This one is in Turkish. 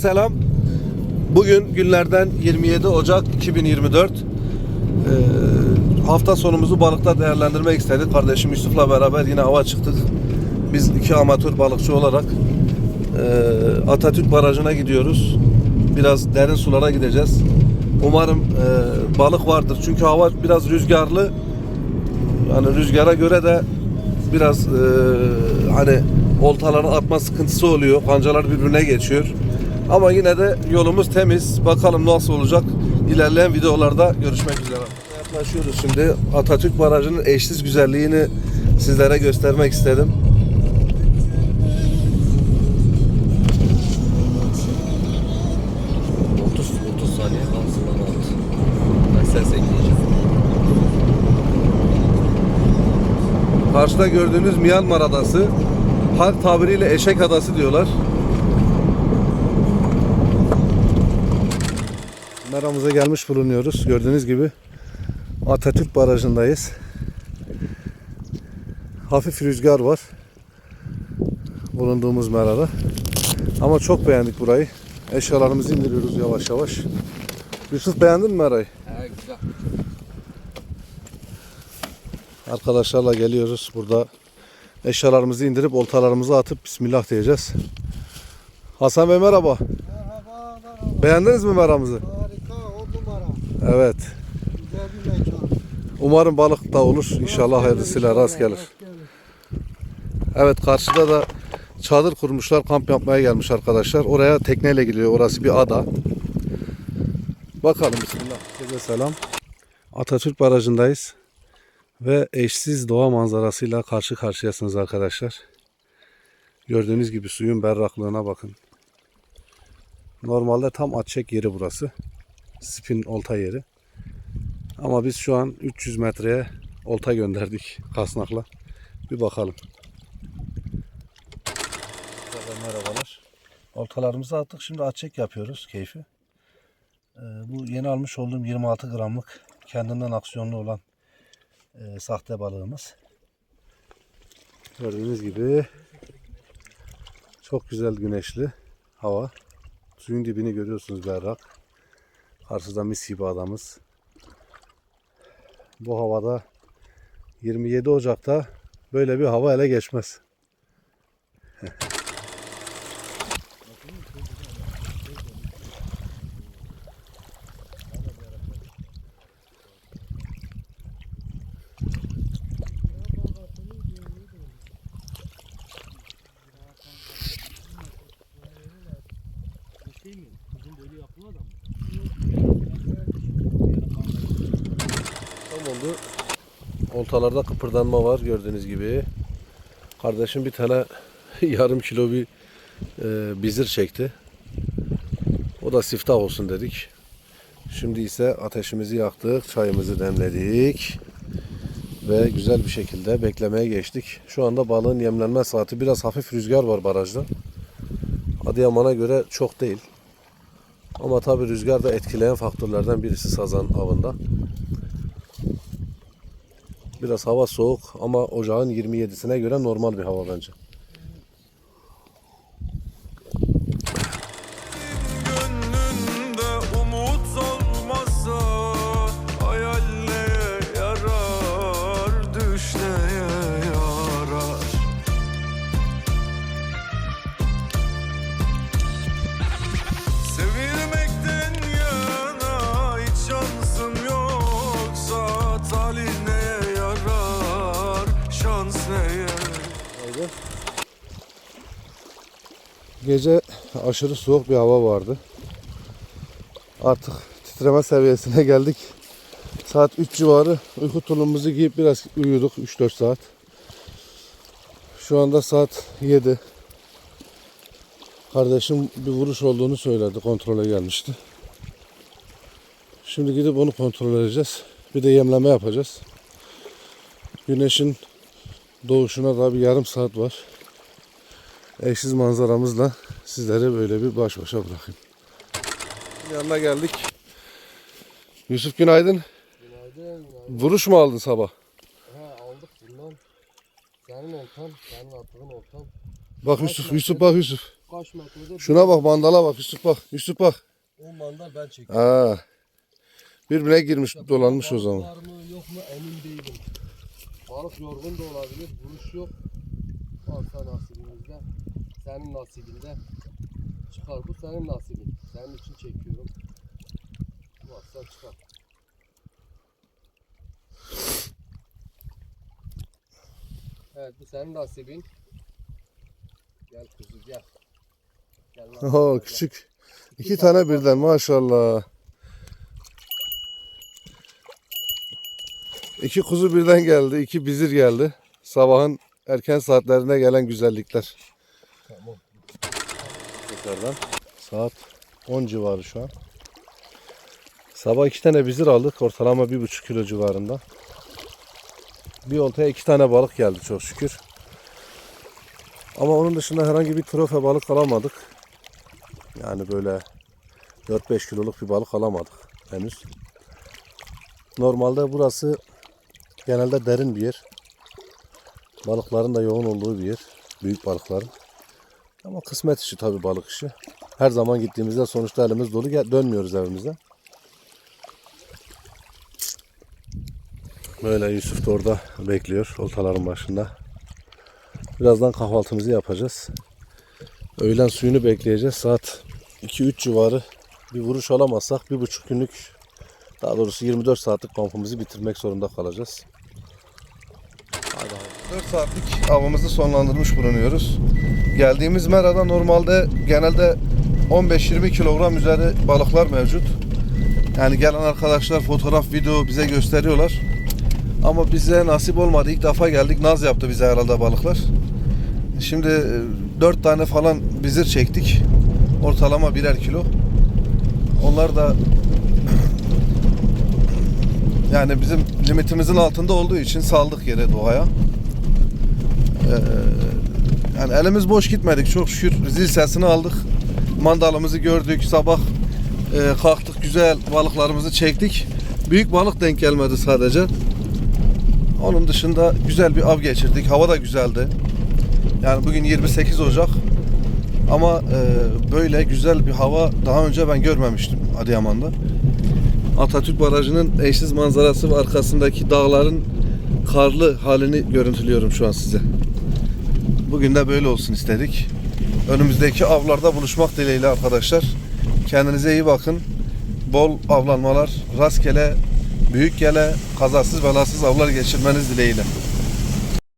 Selam. Bugün günlerden 27 Ocak 2024. Ee, hafta sonumuzu balıkta değerlendirmek istedik. Kardeşim Yusuf'la beraber yine hava çıktık. Biz iki amatör balıkçı olarak e, Atatürk Barajı'na gidiyoruz. Biraz derin sulara gideceğiz. Umarım e, balık vardır. Çünkü hava biraz rüzgarlı. Yani rüzgara göre de biraz e, hani oltaları atma sıkıntısı oluyor. Kancalar birbirine geçiyor. Ama yine de yolumuz temiz. Bakalım nasıl olacak. İlerleyen videolarda görüşmek üzere. Yaklaşıyoruz şimdi. Atatürk Barajı'nın eşsiz güzelliğini sizlere göstermek istedim. Otuz 30 saniye kalsın bana at. Ben ses ekleyeceğim. Karşıda gördüğünüz Myanmar Adası. Halk tabiriyle Eşek Adası diyorlar. Meramıza gelmiş bulunuyoruz. Gördüğünüz gibi Atatürk Barajı'ndayız. Hafif rüzgar var. Bulunduğumuz merada. Ama çok beğendik burayı. Eşyalarımızı indiriyoruz yavaş yavaş. Yusuf beğendin mi merayı? He güzel. Arkadaşlarla geliyoruz. Burada eşyalarımızı indirip oltalarımızı atıp Bismillah diyeceğiz. Hasan Bey merhaba. Merhaba, merhaba. Beğendiniz mi meramızı? Numara. Evet. Umarım balık da olur. İnşallah hayırlısıyla rast gelir. Evet karşıda da çadır kurmuşlar. Kamp yapmaya gelmiş arkadaşlar. Oraya tekneyle gidiyor. Orası bir ada. Bakalım Bismillah. Herkese selam. Atatürk Barajı'ndayız. Ve eşsiz doğa manzarasıyla karşı karşıyasınız arkadaşlar. Gördüğünüz gibi suyun berraklığına bakın. Normalde tam atçek yeri burası. Spin olta yeri. Ama biz şu an 300 metreye olta gönderdik kasnakla. Bir bakalım. Merhaba, Merhabalar. Oltalarımızı attık. Şimdi atçek yapıyoruz keyfi. Ee, bu yeni almış olduğum 26 gramlık kendinden aksiyonlu olan e, sahte balığımız. Gördüğünüz gibi çok güzel güneşli hava. Suyun dibini görüyorsunuz berrak. Karşıda mis gibi adamız. Bu havada 27 Ocak'ta böyle bir hava ele geçmez. Tam oldu. Oltalarda kıpırdanma var gördüğünüz gibi. Kardeşim bir tane yarım kilo bir e, bizir çekti. O da siftah olsun dedik. Şimdi ise ateşimizi yaktık, çayımızı demledik ve güzel bir şekilde beklemeye geçtik. Şu anda balığın yemlenme saati biraz hafif rüzgar var barajda. Adıyaman'a göre çok değil. Ama tabi rüzgar da etkileyen faktörlerden birisi sazan avında. Biraz hava soğuk ama ocağın 27'sine göre normal bir hava bence. Gece aşırı soğuk bir hava vardı. Artık titreme seviyesine geldik. Saat 3 civarı uyku tulumumuzu giyip biraz uyuduk 3-4 saat. Şu anda saat 7. Kardeşim bir vuruş olduğunu söyledi. Kontrole gelmişti. Şimdi gidip onu kontrol edeceğiz. Bir de yemleme yapacağız. Güneşin doğuşuna daha bir yarım saat var eşsiz manzaramızla sizlere böyle bir baş başa bırakayım. Yanına geldik. Yusuf günaydın. Günaydın. Vuruş mu aldın sabah? He aldık bundan. Senin oltan, senin attığın oltan. Bak Yusuf, Yusuf bak Yusuf. kaç metrede? Şuna bak mandala bak Yusuf bak. Yusuf bak. O mandal ben çektim. Ha. Birbirine girmiş dolanmış o zaman. Var mı yok mu emin değilim. Balık yorgun da olabilir. Vuruş yok. Varsa nasibimizde. Senin nasibinde. Çıkar bu senin nasibin. Senin için çekiyorum. Varsa çıkar. Evet bu senin nasibin. Gel kuzu gel. Gel gel. küçük. İki tane birden maşallah. İki kuzu birden geldi. iki bizir geldi. Sabahın erken saatlerinde gelen güzellikler. Tamam. Tekrardan. Saat 10 civarı şu an. Sabah iki tane bizir aldık. Ortalama bir buçuk kilo civarında. Bir oltaya iki tane balık geldi çok şükür. Ama onun dışında herhangi bir trofe balık alamadık. Yani böyle 4-5 kiloluk bir balık alamadık henüz. Normalde burası genelde derin bir yer. Balıkların da yoğun olduğu bir yer. Büyük balıkların. Ama kısmet işi tabii balık işi. Her zaman gittiğimizde sonuçta elimiz dolu dönmüyoruz evimize. Böyle Yusuf da orada bekliyor oltaların başında. Birazdan kahvaltımızı yapacağız. Öğlen suyunu bekleyeceğiz. Saat 2-3 civarı bir vuruş alamazsak bir buçuk günlük daha doğrusu 24 saatlik kampımızı bitirmek zorunda kalacağız. 4 saatlik avımızı sonlandırmış bulunuyoruz. Geldiğimiz merada normalde genelde 15-20 kilogram üzeri balıklar mevcut. Yani gelen arkadaşlar fotoğraf, video bize gösteriyorlar. Ama bize nasip olmadı. İlk defa geldik. Naz yaptı bize herhalde balıklar. Şimdi 4 tane falan bizir çektik. Ortalama birer kilo. Onlar da yani bizim limitimizin altında olduğu için saldık yere doğaya. Ee, yani elimiz boş gitmedik çok şükür. Zil sesini aldık. Mandalımızı gördük. Sabah e, kalktık güzel balıklarımızı çektik. Büyük balık denk gelmedi sadece. Onun dışında güzel bir av geçirdik. Hava da güzeldi. Yani bugün 28 Ocak. Ama e, böyle güzel bir hava daha önce ben görmemiştim Adıyaman'da. Atatürk Barajı'nın eşsiz manzarası ve arkasındaki dağların karlı halini görüntülüyorum şu an size. Bugün de böyle olsun istedik. Önümüzdeki avlarda buluşmak dileğiyle arkadaşlar. Kendinize iyi bakın. Bol avlanmalar, rastgele, büyük gele, kazasız belasız avlar geçirmeniz dileğiyle.